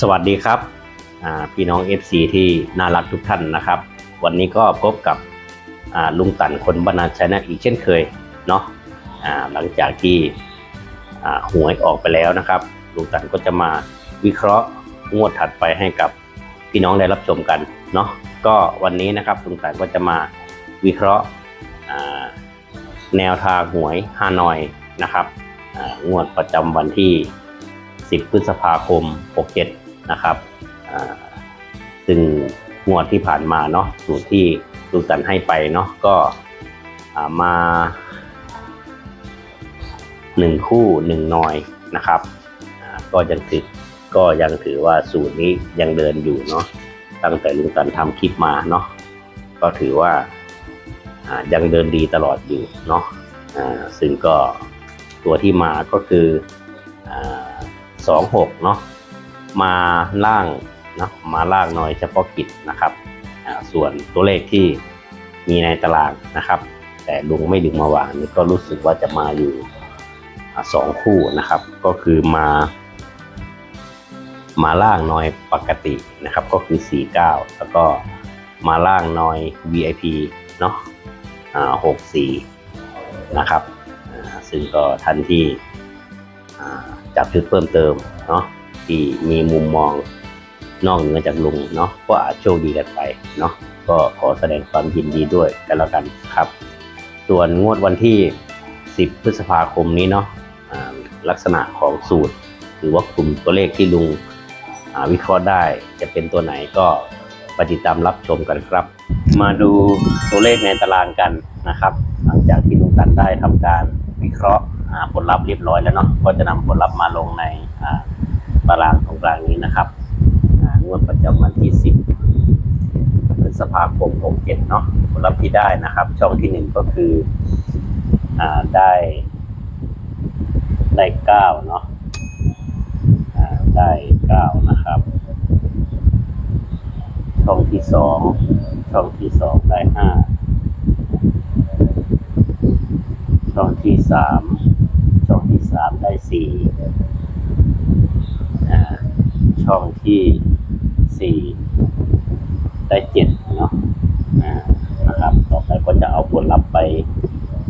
สวัสดีครับพี่น้อง FC ที่น่ารักทุกท่านนะครับ วันนี้ก็พบกับลุงตันคนบรรณาชนะอีกเช่นเคยเนาะหลังจากที่หวยออกไปแล้วนะครับ ลุงตันก็จะมาวิเคราะห์งวดถัดไปให้กับพี่น้องได้รับชมกันเนาะก็วันนี้นะครับลุงตันก็จะมาวิเคราะห์แนวทางหวยฮานอยนะครับงวดประจำวันที่ 10 พฤษภาคม 67 นะครับซึ่งงวดที่ผ่านมาเนาะสูตรที่ลูกตันให้ไปเนาะก็ามาหนึ่งคู่หนึ่งนอยนะครับก็ยังถือก็ยังถือว่าสูตรนี้ยังเดินอยู่เนาะตั้งแต่ลุงตันทำคลิปมาเนาะก็ถือว่าายังเดินดีตลอดอยู่เนาะซึ่งก็ตัวที่มาก็คืออ่าสองหกเนาะ มาล่างนะมาล่างหน่อยเฉพาะกิจนะครับส่วนตัวเลขที่มีในตารางนะครับ แต่ลุงไม่ดึงมาวางนี่ก็รู้สึกว่าจะมาอยู่สองคู่นะครับ ก็คือมา มาล่างน้อยปกตินะครับ ก็คือ 49 แล้วก็มาล่างน้อย VIP เนาะอ่า64นะครับซึ่งก็ทันที่จับชุดเพิ่มเติมเนาะ ที่มีมุมมองนอกเหนือจากลุงเนาะก็อาจโชคดีกันไปเนาะก็ขอแสดงความยินดีด้วยกันแล้วกันครับ ส่วนงวดวันที่ 10 พฤษภาคมนี้เนาะลักษณะของสูตร หรือว่ากลุ่มตัวเลขที่ลุงวิเคราะห์ได้จะเป็นตัวไหนก็ปติตามรับชมกันครับ มาดูตัวเลขในตารางกันนะครับ หลังจากที่ลุงตันได้ทำการวิเคราะห์ผลลัพธ์เรียบร้อยแล้วเนาะก็จะนำผลลัพธ์มาลงในอ ตารางตรงกลางนี้นะครับงวดประจำวันที่ 10พฤษภาคม 67 เนาะผลลัพธ์ที่ได้นะครับ ช่องที่หนึ่งก็คืออได้ได้เก้าเนาะได้เก้านะครับ ช่องที่สองช่องที่สองได้ห้าช่องที่สามช่องที่สามได้สี่ ช่องที่สี่ได้เจ็ดเนาะนะครับ ต่อไปก็จะเอาผลลัพธ์ไป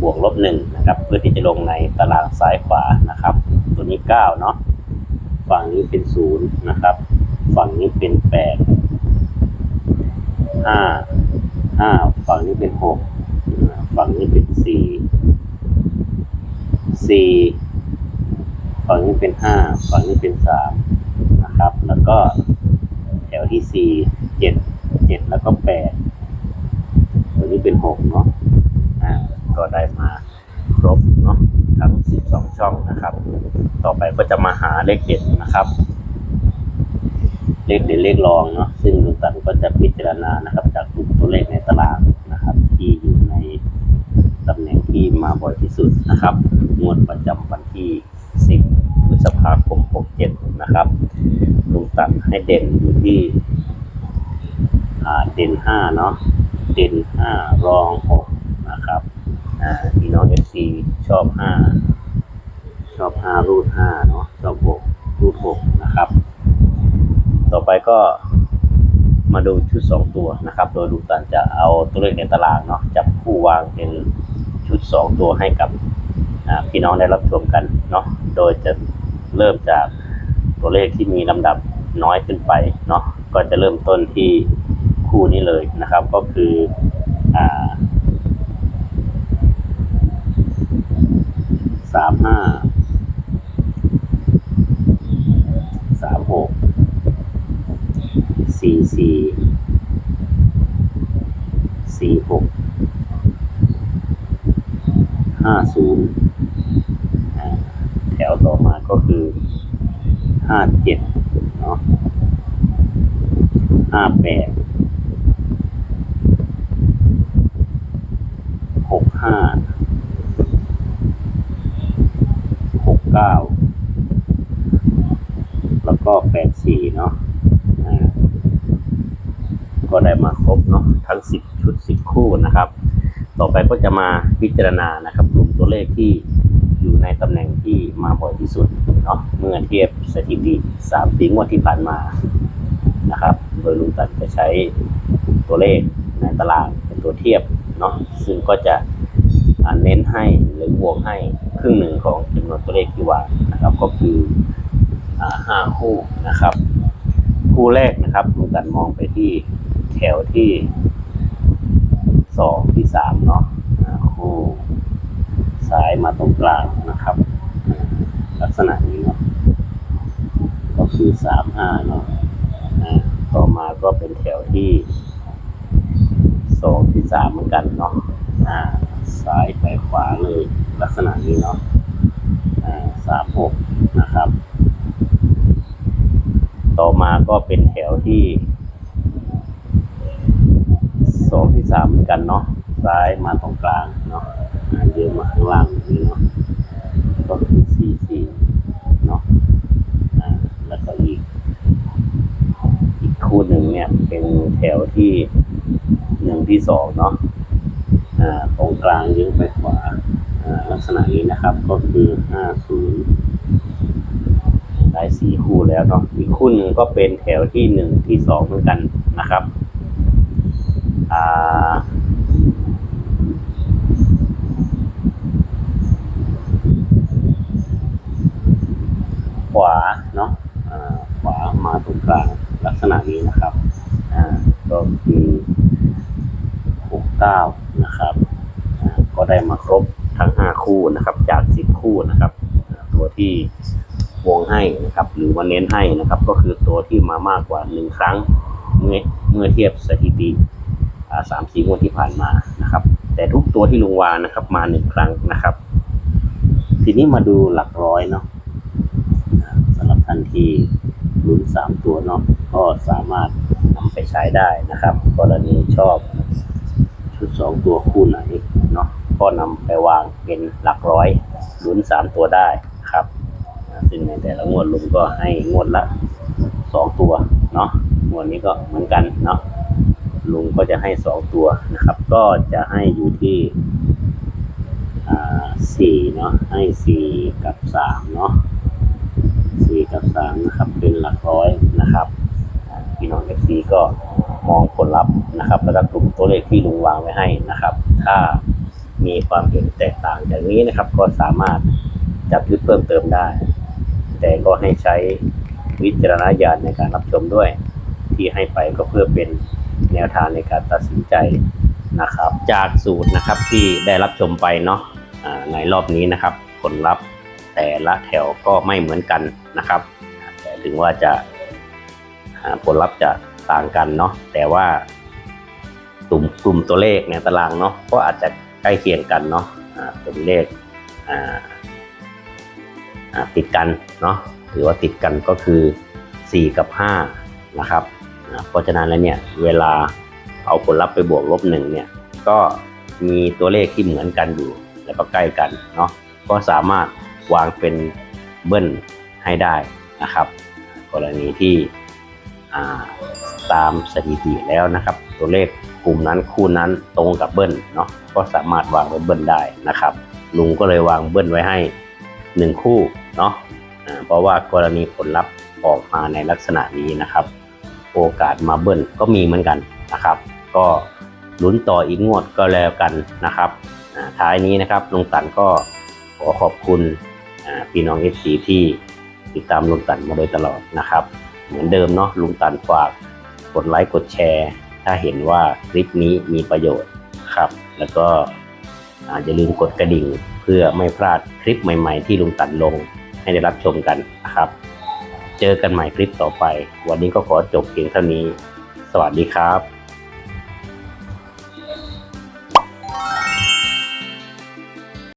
บวกลบหนึ่งนะครับ เพื่อที่จะลงในตารางซ้ายขวานะครับ ตัวนี้เก้าเนาะฝั่งนี้เป็นศูนย์นะครับ ฝั่งนี้เป็นแปดห้าห้าฝั่งนี้เป็นหกฝั่งนี้เป็นสี่สี่ฝั่งนี้เป็นห้าฝั่งนี้เป็นสาม นะครับ แล้วก็แถวที่สี่เจ็ดเจ็ดแล้วก็แปดตัวนี้เป็นหกเนาะอ่าก็ได้มาครบเนาะทั้งสิบสองช่องนะครับ ต่อไปก็จะมาหาเลขเด็ดนะครับ เลขเด่นเลขรองเนาะซึ่งลุงตันก็จะพิจารณานะครับ จากกลุ่มตัวเลขในตารางนะครับ ที่อยู่ในตำแหน่งที่มาบ่อยที่สุดนะครับงวดประจำวันที่ 10พฤษภาคม 67 นะครับ ลุงตัดให้เด่นอยู่ที่เด่น5เนาะเด่น5รอง6นะครับอ่าพี่น้อง FC ชอบ5ชอบ5รูด5เนาะชอบ6รูด6นะครับ ต่อไปก็มาดูชุด2ตัวนะครับ โดยลุงตันจะเอาตัวเลขในตารางเนาะจับคู่วางเป็นชุด2ตัวให้กับพี่น้องได้รับชมกันเนาะโดยจะเริ่มจากตัวเลขที่มีลำดับ น้อยขึ้นไปเนาะก็จะเริ่มต้นที่คู่นี้เลยนะครับ ก็คืออ่าสามห้าสามหกสี่สี่สี่หกห้าศูนย์แถวต่อมาก็คือห้าเจ็ด นาะห้าแปดหกห้าหกเก้าแล้วก็แปดสี่เนาะก็ได้มาครบเนาะทั้งสิบชุดสิบคู่นะครับ ต่อไปก็จะมาพิจารณานะครับกลุ่มตัวเลขที่ อยู่ในตำแหน่งที่มาบ่อยที่สุดเนาะเมื่อเทียบสถิติสามสี่งวดที่ผ่านมานะครับ โดยลุงตัดจะใช้ตัวเลขในตารางเป็นตัวเทียบเนาะซึ่งก็จะเน้นให้หรือบวกให้ครึ่งหนึ่งของจำนวนตัวเลขที่วางนะครับก็คือห้าคู่นะครับ คู่แรกนะครับลุงตัดมองไปที่แถวที่สองที่สามเนาะ ซ้ายมาตรงกลางนะครับ ลักษณะนี้เนาะก็คือสามห้าเนาะต่อมาก็เป็นแถวที่สองที่สามเหมือนกันเนาะอ่าซ้ายไปขวาเลยลักษณะนี้เนาะสามหกนะครับ ต่อมาก็เป็นแถวที่สองที่สามเหมือนกันเนาะซ้ายมาตรงกลางเนาะ อ่าเดินมาข้างล่างนี้เนาะก็คือสี่สี่เนาะอ่าแล้วก็อีก อีกคู่หนึ่งเนี่ย เป็นแถวที่หนึ่งที่สองเนาะอ่าตรงกลางยืงไปขวาอ่าลักษณะนี้นะครับ ก็คือห้าศูนย์ได้สี่คู่แล้วเนาะอีกคู่หนึ่งก็เป็นแถวที่หนึ่งที่สองเหมือนกันนะครับอ่าขวาเนาะอ่าขวามาตรง กลางลักษณะนี้นะครับอ่าก็คือหกเก้านะครับก็ได้มาครบทั้งห้าคู่นะครับ จากสิบคู่นะครับ ตัวที่วงให้นะครับ หรือว่าเน้นให้นะครับ ก็คือตัวที่มามากกว่าหนึ่งครั้งเมื่อเมื่อเทียบสถิติสามสี่งวดที่ผ่านมานะครับ แต่ทุกตัวที่ลุงวางนะครับ มาหนึ่งครั้งนะครับ ทีนี้มาดูหลักร้อยเนาะสำหรับท่านที่ ลุ้นสามตัวเนาะก็สามารถนำไปใช้ได้นะครับ กรณีชอบชุดสองตัวคู่ไหนเนาะก็นำไปวางเป็นหลักร้อยลุ้นสามตัวได้ครับซึ่งในแต่ละงวดลุงก็ให้งวดละสองตัวเนาะงวดนี้ก็เหมือนกันเนาะลุงก็จะให้สองตัวนะครับ ก็จะให้อยู่ที่สี่เนาะให้สี่กับสามเนาะ สี่กับสามนะครับ เป็นหลักร้อยนะครับพี่น้องเอฟซีก็มองผลลัพธ์นะครับแล้วก็กลุ่มตัวเลขที่ลุงวางไว้ให้นะครับ ถ้ามีความเห็นแตกต่างจากนี้นะครับ ก็สามารถจับยึดเพิ่มเติมได้ แต่ก็ให้ใช้วิจารณญาณในการรับชมด้วย ที่ให้ไปก็เพื่อเป็นแนวทางในการตัดสินใจนะครับ จากสูตรนะครับที่ได้รับชมไปเนาะในรอบนี้นะครับ ผลลัพธ์ ละแถวก็ไม่เหมือนกันนะครับแต่ถึงว่าจะผลลัพธ์จะต่างกันเนาะแต่ว่ากลุ่มกลุ่มตัวเลขในตารางเนาะก็อาจจะใกล้เคียงกันเนาะเป็นเลขติดกันเนาะหรือว่าติดกันก็คือ 4 กับ 5 นะครับเพราะฉะนั้นแล้วเนี่ยเวลาเอาผลลัพธ์ไปบวกลบหนึ่งเนี่ยก็มีตัวเลขที่เหมือนกันอยู่ แล้วก็ใกล้กันเนาะก็สามารถ วางเป็นเบิ้ลให้ได้นะครับ กรณีที่ตามสถิติแล้วนะครับ ตัวเลขกลุ่มนั้นคู่นั้นตรงกับเบิ้ลเนาะก็สามารถวางเป็นเบิ้ลได้นะครับ ลุงก็เลยวางเบิ้ลไว้ให้หนึ่งคู่เนาะเพราะว่ากรณีผลลัพธ์ออกมาในลักษณะนี้นะครับ โอกาสมาเบิ้ลก็มีเหมือนกันนะครับ ก็ลุ้นต่ออีกงวดก็แล้วกันนะครับท้ายนี้นะครับลุงตันก็ขอขอบคุณ พี่น้องเอฟซีที่ติดตามลุงตันมาโดยตลอดนะครับ เหมือนเดิมเนาะลุงตันฝากกดไลค์กดแชร์ ถ้าเห็นว่าคลิปนี้มีประโยชน์ครับ แล้วก็อาอย่าลืมกดกระดิ่งเพื่อไม่พลาดคลิปใหม่ๆ ที่ลุงตันลงให้ได้รับชมกันนะครับ เจอกันใหม่คลิปต่อไป วันนี้ก็ขอจบเพียงเท่านี้ สวัสดีครับ